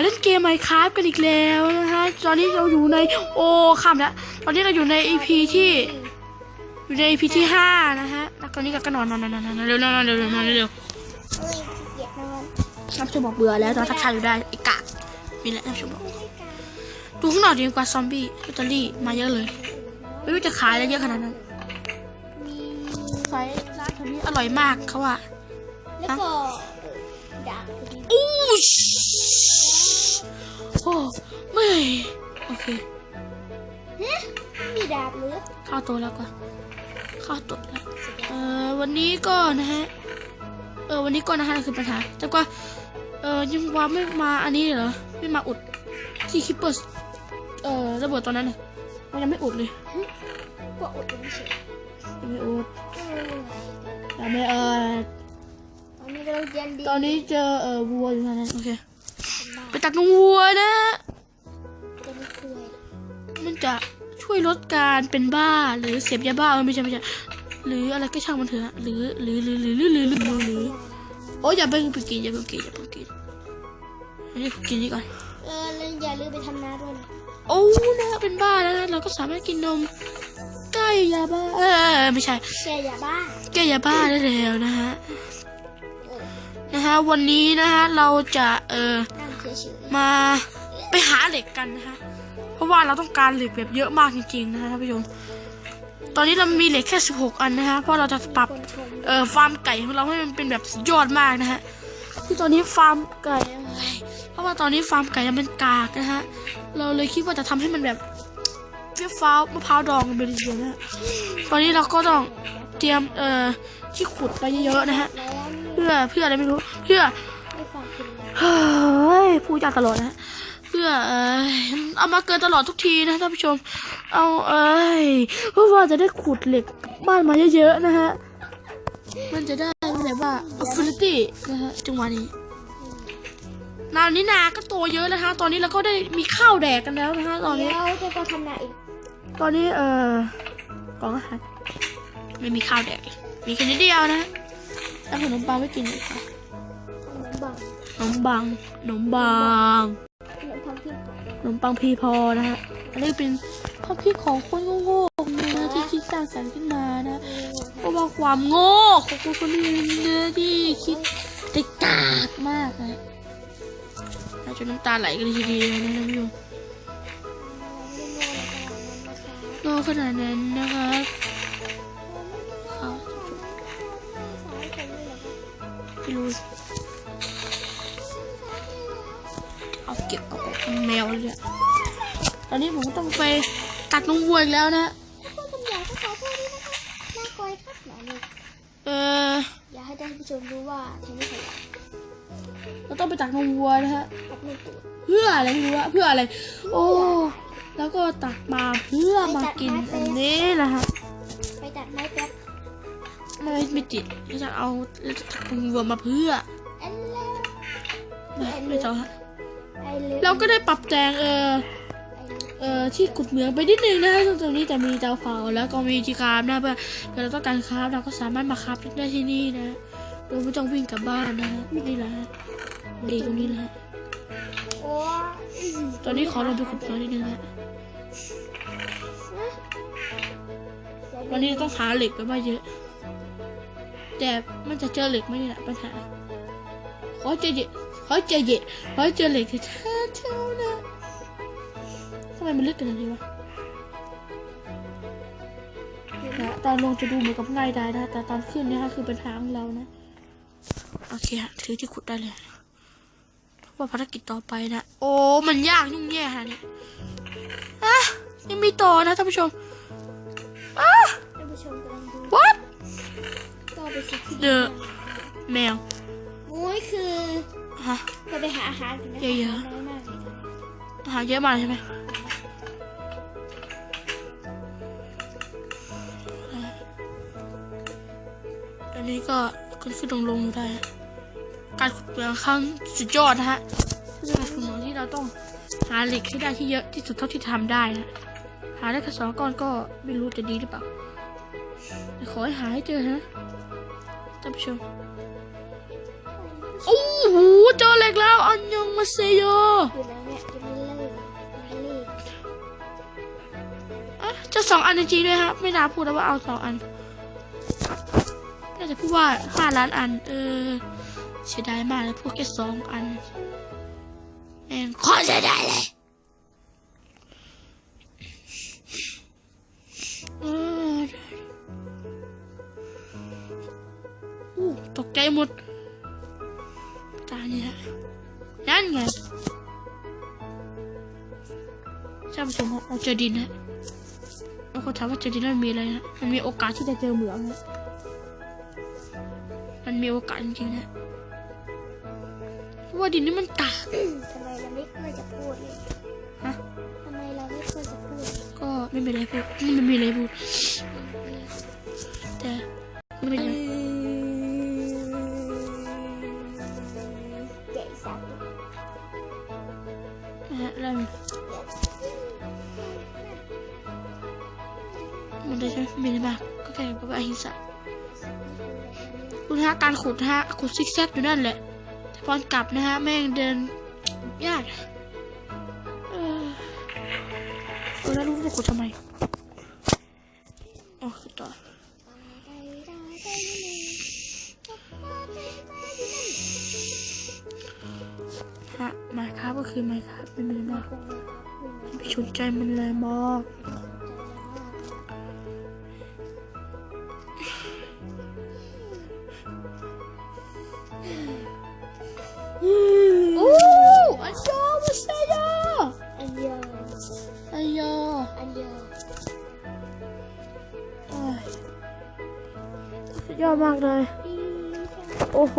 มาเล่นเกมไมค์ค a f t กันอีกแล้วนะฮะ ตอนนี้เราอยู่ในโอ้ข้ามแล้ว ตอนนี้เราอยู่ใน EP ที่อยู่ใน EP ที่ห้านะฮะ แล้วตอนนี้ก็กระนอนนอนนอนนอนเร็วนอนนอนเร็วเร็วนอนเร็วเฮ้ยขี้เกียจนอนน้ำชมบอกเบื่อแล้วตอนทักทายอยู่ได้ไอ้กากมีแล้วน้ำชมบอกดูข้างนอกดีกว่าซอมบี้ลอตเตอรี่มาเยอะเลย ไม่รู้จะขายอะไรเยอะขนาดนั้นมีไฟร้านแถวนี้อร่อยมากเขาว่าแล้วก็ดาบก็มีอู้ชโอ้ ไม่ โอเคฮะมีดาบหรือเข้าตัวแล้วก่อนเข้าตัวแล้วเอ่อวันนี้ก็นะฮะ เออวันนี้ก็นะฮะนั่นคือปัญหา แต่ก็เออยังว่าไม่มาอันนี้เหรอ ไม่มาอุดที่คิปเปอร์สเอ่อระเบิดตอนนั้นน่ะมันยังไม่อุดเลยก็อดไม่เฉยยังไม่อุดเออยังไม่เออตอนนี้เราเรียนดีตอนนี้เจอเอ่อวัวอยู่ทางนั้นโอเคเป็นบ้า ไปตักนมวัวนะ มันจะช่วยลดการเป็นบ้าหรือเสพยาบ้าไม่ใช่ไม่ใช่หรืออะไรก็ช่างมันเถอะหรือหรือหรือหรือหรือหรือหรือหรือโอ้ยอย่าเพิ่งไปกินอย่าเพิ่งกินอย่าเพิ่งกินนนี้กินนี่ก่อนเออแล้วอย่าลืมไปทำน้าด้วยโอ้นะเป็นบ้าแล้วนะเราก็สามารถกินนมใกล้ยาบ้าเออไม่ใช่แกอย่าบ้าแก้ยาบ้าได้แล้วนะฮะนะฮะวันนี้นะฮะเราจะเออ มาไปหาเหล็กกันนะฮะเพราะว่าเราต้องการเหล็กแบบเยอะมากจริงๆนะฮะท่านผู้ชมตอนนี้เรามีเหล็กแค่ 16 อันนะฮะเพราะเราจะปรับเอ่อฟาร์มไก่ของเราให้มันเป็นแบบยอดมากนะฮะที่ตอนนี้ฟาร์มไก่เพราะว่าตอนนี้ฟาร์มไก่มันกากนะฮะเราเลยคิดว่าจะทำให้มันแบบเฟี้ยวฟ้าวมะพร้าวดองไปเลยทีเดียวนะฮะตอนนี้เราก็ต้องเตรียมเอ่อที่ขุดไปเยอะๆนะฮะเพื่อเพื่ออะไรไม่รู้เพื่อ เลยเฮ้ยพูดจาตลอดนะฮะเพื่อเอ้ยเอามาเกินตลอดทุกทีนะท่านผู้ชม เอาเอ้ยเพราะว่าจะได้ขุดเหล็กบ้านมาเยอะๆนะฮะ มันจะได้แบบว่า affinity นะฮะจังหวะนี้นานี้นาก็โตเยอะแล้วฮะตอนนี้เราก็ได้มีข้าวแดกกันแล้วนะฮะตอนนี้แล้วจะก็ทำนาอีก ตอนนี้เออกล่องอาหารไม่มีข้าวแดกเลยมีแค่นิดเดียวนะฮะแล้วขนมปังไม่กินเลยค่ะขนมบังข นมบังขนมบังขนมพังที่ขนมปังพีพอนะฮะ อันนี้เป็นความคิดของคนโง่ๆนะที่คิดสร้างสรรค์ขึ้นมานะเพราะว่าความโง่ของคนคนนี้นะที่คิดได้กากมากนะถ้าจนน้ำตาไหลกันเลยทีเดียวนะท่านผู้ชมโง่ขนาดนั้นนะครับเขาไม่รู้ เอาเก็บเอาออกเป็นแมวเลยอะตอนนี้ผมต้องไปตัดนมวัวอีกแล้วนะเอออยากให้ท่านผู้ชมรู้ว่าเทนนิสเราต้องไปตักนมวัวนะฮะตัดมือตูดเพื่ออะไรไม่รู้อะเพื่ออะไร โอ้แล้วก็ตักมาเพื่อมากินอันนี้นะฮะไปตัดไม้แป๊บไม่ไม่ติดจะเอาจะตักนมวัวมาเพื่อเอ็นแล้วไม่ไม่ต้องฮะไอ เราก็ได้ปรับแต่งเออไอเออที่ขุดเหมืองไปนิดนึงนะฮะตรงนี้จะมีเตาเผาแล้วก็มีที่คราฟนะเพื่อเกิดเราต้องการคราฟเราก็สามารถมาคราฟได้ที่นี่นะโดยไม่ต้องวิ่งกลับบ้านนะนี่แหละดีตรงนี้แหละฮะโอ้ยตอนนี้ขอลงไปขุดเหมืองนิดนึงฮะวันนี้ต้องหาเหล็กไปบ้างเยอะ แต่มันจะเจอเหล็กไหมเนี่ยแหละปัญหาขอเจอเหล็ กขอเจอเหล็กขอเจอเหล็กเถอะเท่านะทำไมมันลึกขนาดนี้วะนะตอนลงจะดูเหมือนกับง่ายได้นะแต่ตอนขึ้นเนี่ยคือปัญหาของเรานะ โอเคฮะถือที่ขุดได้เลยเพราะว่าภารกิจต่อไปนะ โอ้ มันยากยุ่งแย่ฮะเนี่ยอะยังมีต่อนะท่านผู้ชมอะท่านผู้ชมกำลังดู what ก็ไปสิที่เดอะแมวโอ้ยคือ ฮะก็ไปหาอาหารกันนะเยอะๆ น้อยมากเลยค่ะอาหารเยอะมากใช่ไหมอันนี้ก็ขึ้นขึ้นลงลงอยู่ได้ฮะการขุดเหมืองครั้งสุดยอดนะฮะเป็นการขุดเหมืองที่เราต้องหาเหล็กให้ได้ที่เยอะที่สุดเท่าที่ทำได้นะ หาได้แค่สองก้อนก็ไม่รู้จะดีหรือเปล่าแต่ขอให้หาให้เจอนะท่านผู้ชม โอ้โหเจอเหล็กแล้ว อันยองมาเซโยอยู่แล้วเนี่ยจะไม่เลิกไม่เลิกอะเจะสองอันจริงๆด้วยครับ ไม่น่าพูดแล้วว่าเอาสองอันน่าจะพูดว่าห้าล้านอัน เออเสียดายมากเลยพวกแค่สองอันแม่งโคตรเสียดายเลยเอออู้ตกใจหมด อดินฮะเราคนถามว่าเจอดินแล้วมันมีอะไรฮะมันมีโอกาสที่จะเจอเหมืองฮะมันมีโอกาสจริงๆนะเพราะว่าดินนี่มันต่างทำไมเราไม่ค่อยจะพูดเลยฮะทำไมเราไม่ค่อยจะพูด ก็ไม่มีอะไรพูดไม่มีอะไรพูด หิงสาคุณฮะการขุดฮะขุดซิกแซกอยู่นั่นแหละแต่พอกลับนะฮะแม่งเดินยากเออแล้วรู้ว่าขุดทำไมอ๋อขุดต่อฮะไมค์ครับก็คือไมค์ครับไม่มีมากไม่สนใจมันเลยมาก มากเลย โอ้โห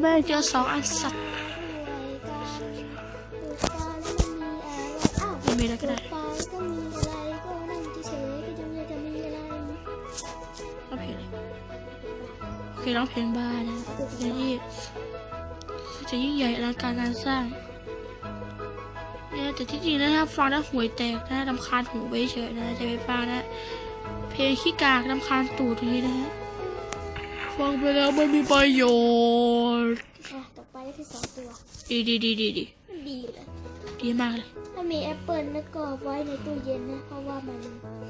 แม่เจอสองอันสัตว์รวยกันดูกันแล้วมันมีอะไรก็ได้ปลาก็มีอะไรก็นั่งเฉยๆก็จะมีจะมีอะไรร้องเพลงโอเคร้องเพลงบ้านะเพลงที่จะยิ่งใหญ่อลังการงานสร้างเนี่ยแต่ที่จริงนะครับฟังแล้วห่วยแตกนะลำคาญหูไปเฉยนะจะไปฟังนะเพลงขี้กากลำคาญตูดอย่างนี้นะฮะ ฟังไปแล้วไม่มีประโยชน์อะต่อไปก็คือสองตัวดีดีดีดีดีมันดีเลยดีมากเลย ถ้ามีแอปเปิลแล้วก็ไว้ในตู้เย็นนะ เพราะว่ามัน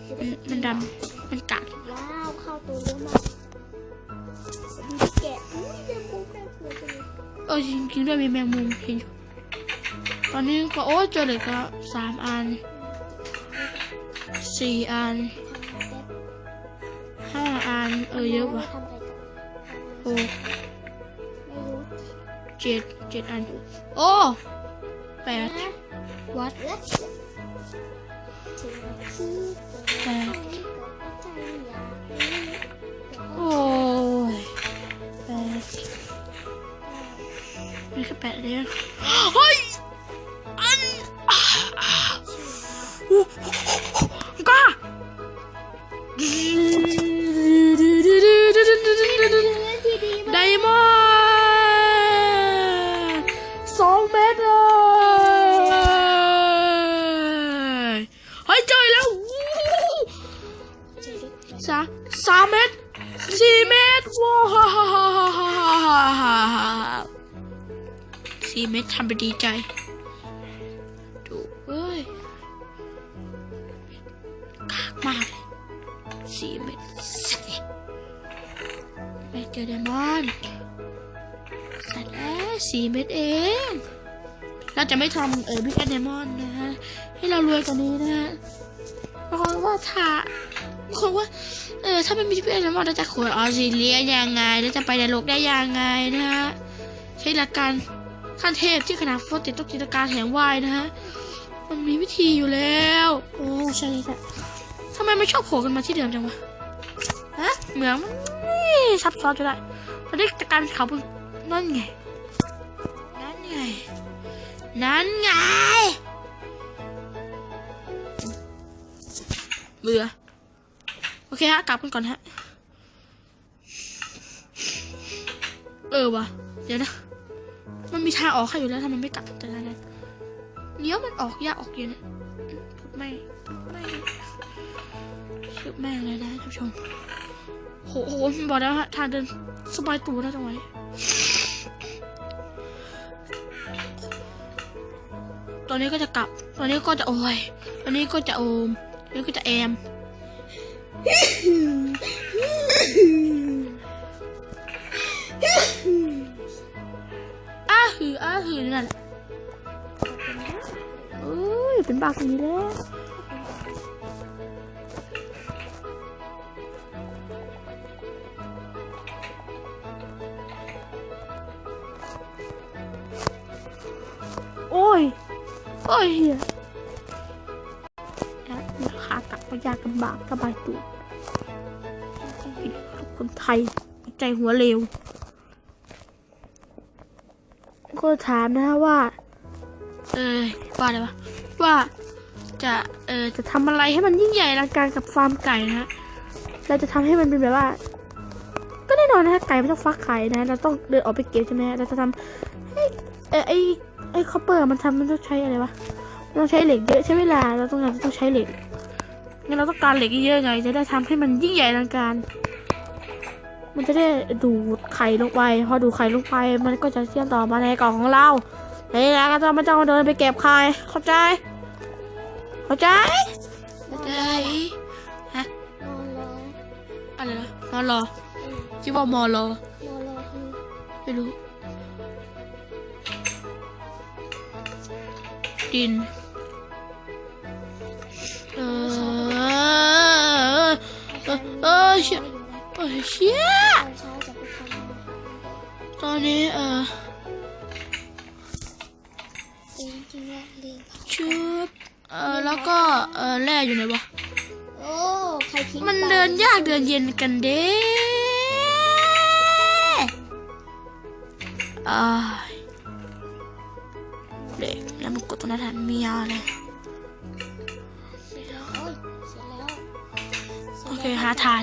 จะมันมันดำมันกัดว้าวเข้าตัวเยอะมากดูแกะอุ้ยแมงมุมน่ากลัวจังเลยเออจริงๆด้วยมีแมงมุมเห็นอยู่ตอนนี้ก็โอ้เจอเหล็กแล้วสามอันสี่อันทำมาแป๊บห้าอันเออเยอะว่ะ ทำอะไรกันหกไม่รู้เจ็ดเจ็ดอัน โอ้แปดนะวัดแล้วถึงที่แปด เลยเฮ้ยเจอแล้วสามสามเมตรสี่เมตรว้าวสี่เมตรทำไปดีใจดูเอ้ยกากมากเลยสี่เมตรสิไม่เจอไดมอนด์สัตว์เอ้สี่เมตรเอง เราจะไม่ทำเออบิ๊กแอนเดมอนนะฮะ ให้เรารวยกว่านี้นะฮะบางคนว่าถ้าบางคนว่าเออถ้าไม่มีบิ๊กแอนเดมอนเราจะขนออสเตรเลียยังไงแล้วจะไปในโลกได้ยังไงนะฮะใช้หลักการขั้นเทพที่ขนาดโฟติต้องจินตนาการแถมวายนะฮะมันมีวิธีอยู่แล้ว โอ้ใช่ใช่ทำไมไม่ชอบโผล่กันมาที่เดิมจังวะฮะเหมืองมันซับซ้อนจะได้ตอนนี้จากการเขาเป็นนั่นไงนั่นไง นั่นไง เบื่อ โอเคฮะ กลับกันก่อนฮะ เออวะเดี๋ยวนะ มันมีทางออกให้อยู่แล้วทำไมไม่กลับแต่ละนั้นเนี้ยมันออกยากออกเย็นไม่ไม่ชื่อแม่งเลยนะท่านผู้ชมโหโหมันบอกแล้วฮะทางเดินสบายตัวนะจังหว ตัวนี้ก็จะกลับ ตัวนี้ก็จะโอยตัวนี้ก็จะโอมตัวนี้ก็จะแอม อ้าหืออ้าหือนั่นแหละเอ้ยเป็นบาคนนี้แล้วโอ้ย โอ้ยเฮียนะขากลับมายากลำบากสบายตัวคนไทยใจหัวเร็ว ก็ถามนะว่า เออว่าอะไรวะว่าจะ เออจะทำอะไรให้มันยิ่งใหญ่อลังการกับฟาร์มไก่นะฮะเราจะทำให้มันเป็นแบบว่า ก็แน่นอนนะไก่ไม่ต้องฟักไข่นะเราต้องเดินออกไปเก็บใช่ไหมเราจะทำให้เออไอ ไอคอปเปอร์มันทำมันต้องใช้อะไรวะมันต้องใช้เหล็กเยอะใช่ไหมล่ะเราต้องการต้องใช้เหล็กงั้นเราต้องการเหล็กเยอะๆไง จะได้ทำให้มันยิ่งใหญ่อลังการ มันจะได้ดูดไข่ลงไป พอดูดไข่ลงไป มันก็จะเชื่อมต่อมาในกล่องของเราในแล้วก็จะไม่ต้องเดินไปเก็บไข่เข้าใจ เข้าใจเข้าใจฮะมอลออะไรนะมอรออืมคิดว่ามอรอมอลอคือไม่รู้ ดินเออเออเออเชี่ยเออเชี่ยตอนเช้าจะไปทำอาหารตอนนี้เออจริงจริงๆแล้วลืมชุบเออแล้วก็เออแร่อยู่ไหนวะโอ้ใครทิ้งมันไปเดินยากเดินเย็นกันเด้อ่าย เด็กแล้วมันกดตรงนั้นทันเมียเลยเสร็จแล้วโอ้ยเสร็จแล้วสร็จโอแล้วเคหาทาน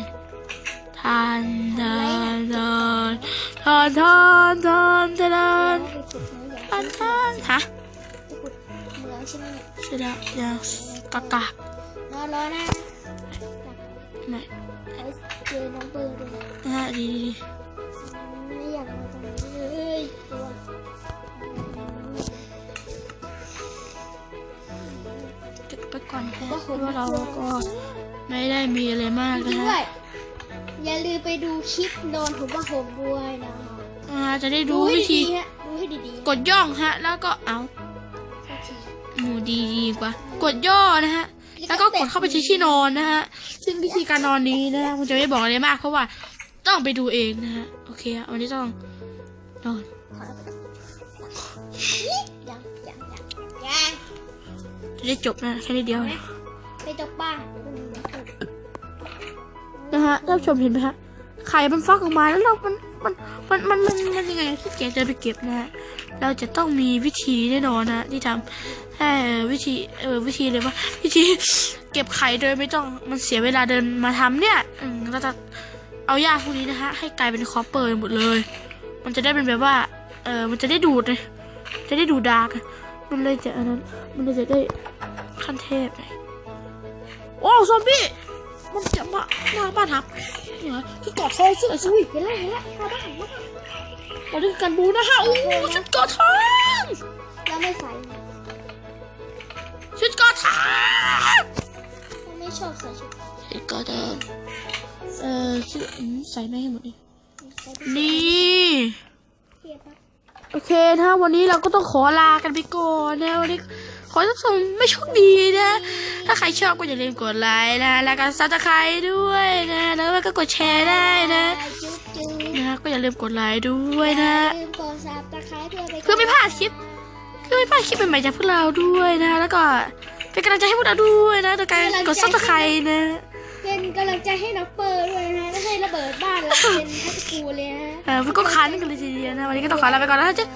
ทานทานทานทานทานทานทานแล้วไปขุดเหมืองอย่างทานทานฮะไปขุดเหมืองใช่ไหมเนี่ยเสร็จแล้วยังกากากรอรอนะไหนเขาเจอน้องเบอร์ด้วยนะนะฮะดีดีดีไม่อยากมาตรง พราะว่าเราก็ไม่ได้มีอะไรมากจรินะงๆด้วฮะยอย่าลืมไปดูคลิปนอนผมว่าผมด้วยนะอ่าจะได้ดูให้วิธีดีๆฮะดูให้ดีๆกดย่องฮะ แล้วก็เอาโอเคหมูดีดีกว่า กดย่อนะฮะ แล้วก็กดเข้าไปที่ที่นอนนะฮะ ซึ่งวิธีการนอนนี้นะฮะผมจะไม่บอกอะไรมากเพราะว่าต้องไปดูเองนะฮะ โอเคอะวันนี้ต้องนอนยังยังยังยังจะได้จบนะแค่นี้เดียวนะ ไปตกบ้านนะฮะท่านชมเห็นไหมฮะไข่มันฟักออกมาแล้วเรามันมันมันมันมันมันยังไงที่แกจะไปเก็บนะฮะเราจะต้องมีวิธีแน่นอนนะที่ทำให้วิธีเออวิธีเลยว่าวิธีเก็บไข่โดยไม่ต้องมันเสียเวลาเดินมาทำเนี่ยอืมเราจะเอาหญ้าพวกนี้นะฮะให้กลายเป็นคอปเปอร์หมดเลย มันจะได้เป็นแบบว่าเออมันจะได้ดูดเลยจะได้ดูดดาร์กมันเลยจะอันนั้นมันเลยจะได้ขั้นเทพเลย โอ้ซอมบี้มันจะมาหน้าบ้านครับคือกอดทองเสื้อซุยเห็นแล้วเห็นแล้วเข้าบ้านเข้าบ้านเราดึงกันบูนะฮะโอ้ชุดกอดทองแล้วไม่ใส่ชุดกอดทองไม่ชอบใส่ชุดชุดกอดทองเออชุดอืมใส่ไม่ให้หมดนี่ใส่ไปนี่โอเคนะวันนี้เราก็ต้องขอลากันไปก่อนนะวันนี้ ขอท่านผู้ชมไม่โชคดีนะ ถ้าใครชอบก็อย่าลืมกดไลค์นะ แล้วก็ซับสไครต์ด้วยนะ แล้วก็กดแชร์ได้นะจุ๊บจุ๊บนะก็อย่าลืมกดไลค์ด้วยนะอย่าลืมกดซับตะไคร้เพื่อไปเพื่อไม่พลาดคลิปเพื่อไม่พลาดคลิปใหม่ๆจากพวกเราด้วยนะ แล้วก็เป็นกำลังใจให้พวกเราด้วยนะโดยการกดซับสไครต์นะเป็นกำลังใจให้น้องเปิร์ด้วยนะไม่ให้ระเบิดบ้านเราเป็นทัศกูเลยฮะเออมันก็คันกันเลยทีเดียวนะวันนี้ก็ต้องขอลาไปก่อนแล้วนะจ๊ะ